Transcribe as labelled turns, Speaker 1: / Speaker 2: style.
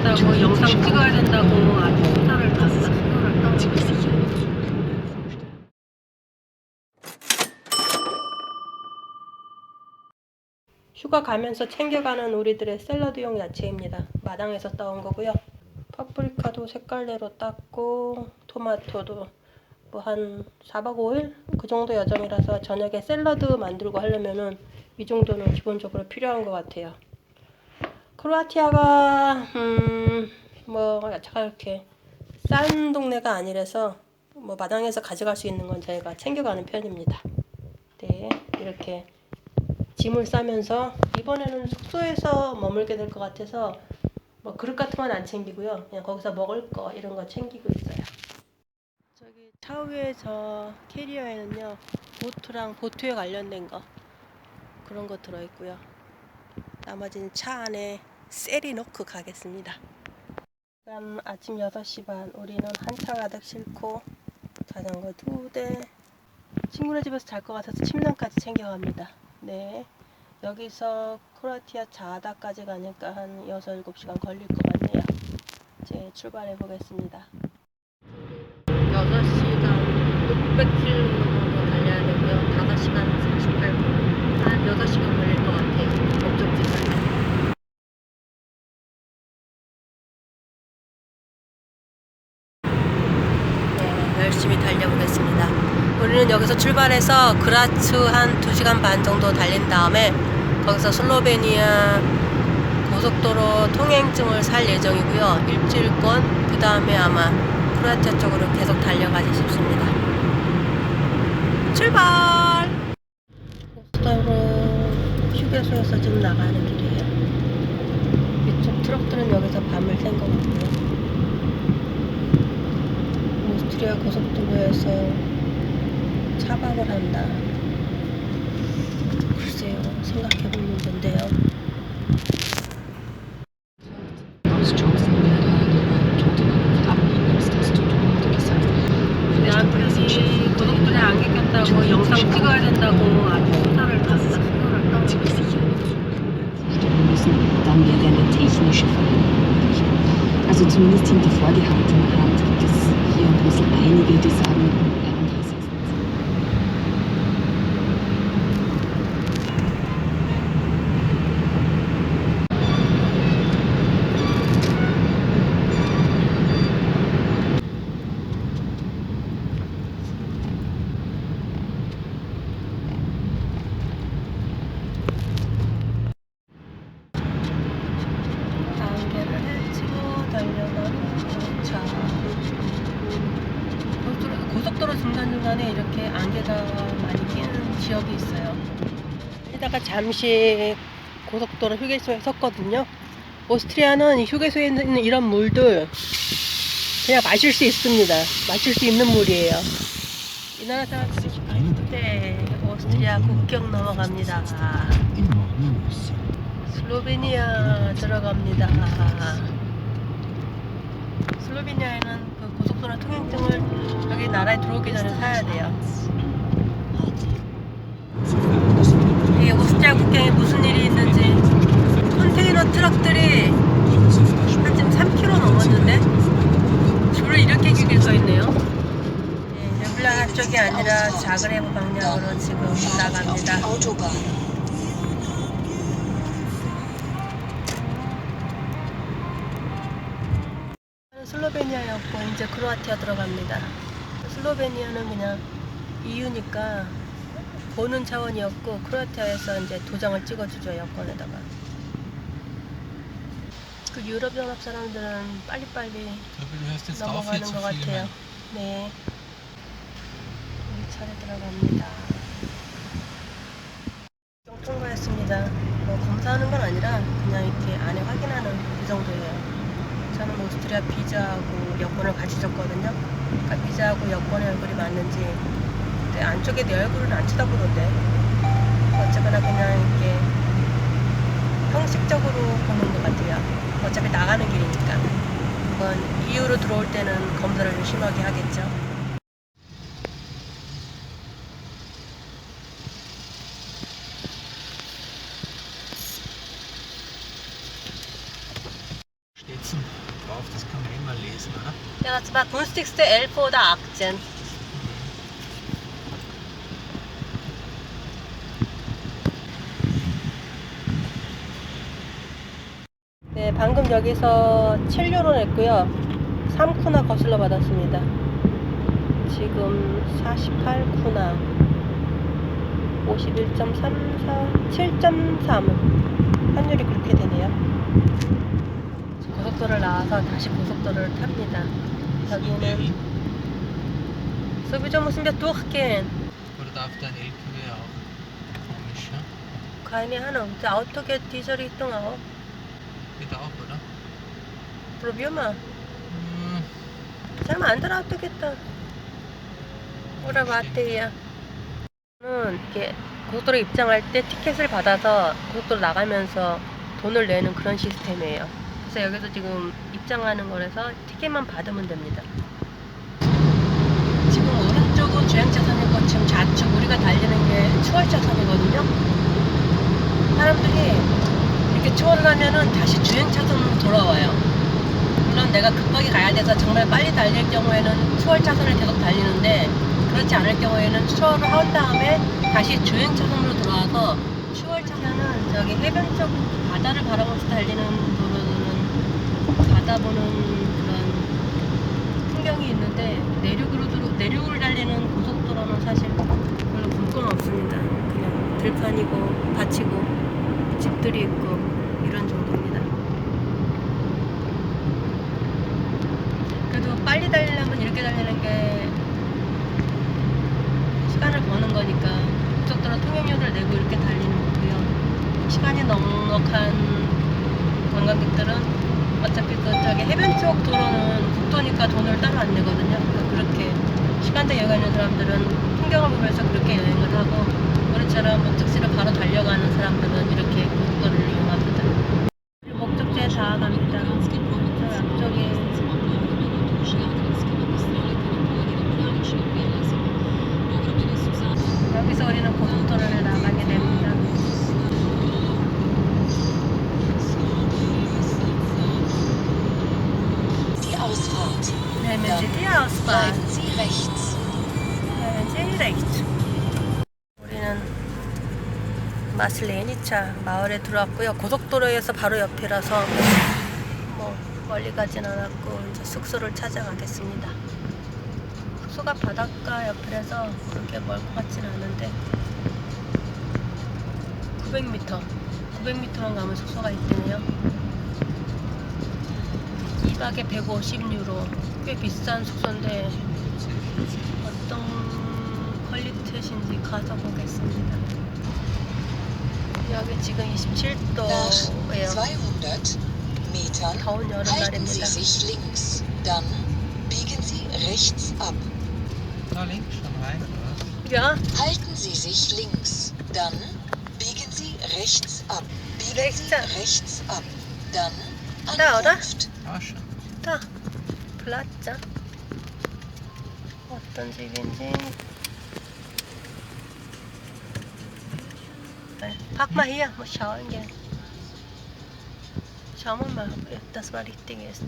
Speaker 1: 가겠다고 영상 찍어야 된다고 아주. 수다를 떨어. 휴가 가면서 챙겨가는 우리들의 샐러드용 야채입니다. 마당에서 따온 거고요. 파프리카도 색깔대로 땄고 토마토도 뭐 한 4박 5일 그 정도 여정이라서 저녁에 샐러드 만들고 하려면은 이 정도는 기본적으로 필요한 것 같아요. 크로아티아가 음뭐 야채가 이렇게 싼 동네가 아니라서 뭐 마당에서 가져갈 수 있는 건 저희가 챙겨가는 편입니다. 네 이렇게 짐을 싸면서 이번에는 숙소에서 머물게 될 것 같아서 뭐 그릇 같은 건 안 챙기고요. 그냥 거기서 먹을 거 이런 거 챙기고 있어요. 저기 차 위에 저 캐리어에는요 보트랑 보트에 관련된 거 그런 거 들어 있고요. 나머지는 차 안에 셀이 넣고 가겠습니다. 지금 아침 6시 반 우리는 한차 가득 싣고 자전거 두 대 친구네 집에서 잘 것 같아서 침낭까지 챙겨갑니다. 네. 여기서 크로아티아 자다까지 가니까 한 6, 7시간 걸릴 것 같네요. 이제 출발해 보겠습니다. 6시간 600km 정도 달려야 되고요. 5시간 38분. 한 6시간 걸릴 것 같아요. 목적지까지. 네, 열심히 달려보겠습니다. 우리는 여기서 출발해서 그라츠 한 2시간 반 정도 달린 다음에 거기서 슬로베니아 고속도로 통행증을 살 예정이고요. 일주일권 그 다음에 아마 크로아티아 쪽으로 계속 달려가지 싶습니다. 출발! 고속도로 휴게소에서 지금 나가는 길이에요. 이쪽 트럭들은 여기서 밤을 샌 것 같고요. 오스트리아 고속도로에서 차박을 한다. 글쎄요,
Speaker 2: das Totenhafte gesagt.
Speaker 1: 남편이 고속도로에 안 겠다고 영상 찍어야 된다고 아주
Speaker 2: Veränderung möglich. Also zumindest hinter vorgehaltener Hand gibt es hier in Brüssel einige, die sagen, R&S ist
Speaker 1: 안개를 헤치고 달려가는 차. 고속도로 중간중간에 이렇게 안개가 많이 끼는 지역이 있어요. 이따가 잠시 고속도로 휴게소에 섰거든요. 오스트리아는 이 휴게소에 있는 이런 물들 그냥 마실 수 있습니다. 마실 수 있는 물이에요. 이 나라 사람들이 네, 오스트리아 국경 넘어갑니다. 슬로베니아 들어갑니다. 슬로베니아에는 그 고속도로 통행증을 여기 나라에 들어오기 전에 사야 돼요.
Speaker 3: Sofern das Problem
Speaker 1: 이 오스트리아 국경에 무슨 일이 있는지 컨테이너 트럭들이 한 지금 3km 넘었는데 줄을 이렇게 길게 서 있네요. 네, 르블라나 쪽이 아니라 자그레브 방향으로 지금 나갑니다. 이제 크로아티아 들어갑니다. 슬로베니아는 그냥 EU니까 보는 차원이었고 크로아티아에서 이제 도장을 찍어주죠 여권에다가. 그 유럽 연합 사람들은 빨리빨리 넘어가는 것 같아요. 네. 우리 차례 들어갑니다. 좀 통과했습니다. 뭐 검사하는 건 아니라 그냥 이렇게 안에 확인하는 그 정도예요. 저는 오스트리아 비자하고 여권을 같이 줬거든요. 그러니까 비자하고 여권의 얼굴이 맞는지 근데 안쪽에 내 얼굴은 안 쳐다보던데 어쨌거나 그냥 이렇게 형식적으로 보는 것 같아요. 어차피 나가는 길이니까. 이건 이후로 들어올 때는 검사를 좀 심하게 하겠죠. Ja, das war günstigste oder. 네, 방금 여기서 7유로 냈고요. 3쿠나 거슬러 받았습니다. 지금 48쿠나 51.34 7.3 환율이 그렇게 되네요. 고속도로를 나와서 다시 고속도로를 탑니다. 여기는 sowieso müssen wir durchgehen.
Speaker 3: Oder darf dein LKW auch? Komisch, ja?
Speaker 1: Keine Ahnung. Der Auto geht diese Richtung auch.
Speaker 3: Geht auch, oder?
Speaker 1: Probier mal.
Speaker 3: Hm,
Speaker 1: Sag mal, andere Auto geht da. Oder warte hier. 는 이렇게 고속도로 입장할 때 티켓을 받아서 고속도로 나가면서 돈을 내는 그런 시스템이에요. 그래서 여기서 지금 입장하는 거라서 티켓만 받으면 됩니다. 지금 오른쪽은 주행차선이고 지금 좌측 우리가 달리는 게 추월차선이거든요. 사람들이 이렇게 추월을 하면은 다시 주행차선으로 돌아와요. 물론 내가 급하게 가야 돼서 정말 빨리 달릴 경우에는 추월차선을 계속 달리는데 그렇지 않을 경우에는 추월을 한 다음에 다시 주행차선으로 돌아와서 추월차선은 저기 해변 쪽 바다를 바라보면서 달리는 도로는 바다 보는 그런 풍경이 있는데 내륙으로 내륙을 달리는 고속도로는 사실 별로 볼 건 없습니다. 그냥 들판이고 밭이고 집들이 있고 이런 정도입니다. 그래도 빨리 달리려면 이렇게 달리는 게 시간을 버는 거니까 고속도로 통행료를 내고 이렇게 달리는 거고요. 시간이 넉넉한 관광객들은 어차피 그 저기 해변 쪽 도로는 국도니까 돈을 따로 안 내거든요. 그러니까 그렇게 시간대 여유가 있는 사람들은 풍경을 보면서 그렇게 여행을 하고 우리처럼 목적지를 바로 달려가는 사람들은 이렇게 고속도로를 이용합니다. 목적지에 닿아갑니다. 저 앞쪽에 여기서 우리는 고속도로를 나가 내면 디 아웃스파.
Speaker 4: Bleiben Sie rechts.
Speaker 1: 내면 레이트. 우리는 마슬레니차 마을에 들어왔고요. 고속도로에서 바로 옆이라서 뭐 멀리 가진 않았고 이제 숙소를 찾아가겠습니다. 숙소가 바닷가 옆이라서 그렇게 멀것 같진 않은데 900m 900m만 가면 숙소가 있대네요. 2박에 150유로 꽤 비싼 숙소인데 어떤 퀄리티신지 가져보겠습니다. 여기 지금
Speaker 4: Nach
Speaker 1: 27도예요.
Speaker 4: 200 Metern
Speaker 1: 더운
Speaker 4: halten Sie
Speaker 1: 여름날입니다.
Speaker 4: sich links. Dann biegen Sie rechts ab.
Speaker 3: da links schon rein, oder?
Speaker 1: Ja,
Speaker 4: Halten Sie sich links. Dann biegen Sie rechts ab. Biegen
Speaker 1: Rechts
Speaker 4: Sie
Speaker 1: ab.
Speaker 4: rechts ab. Dann
Speaker 1: Da, oder?
Speaker 4: Ankunft.
Speaker 3: Ah, schon.
Speaker 1: 다 플라자. 어떤 집인지. 네, Pack mal hier, mal schauen gehen. Schauen wir mal, ob das mal richtig ist.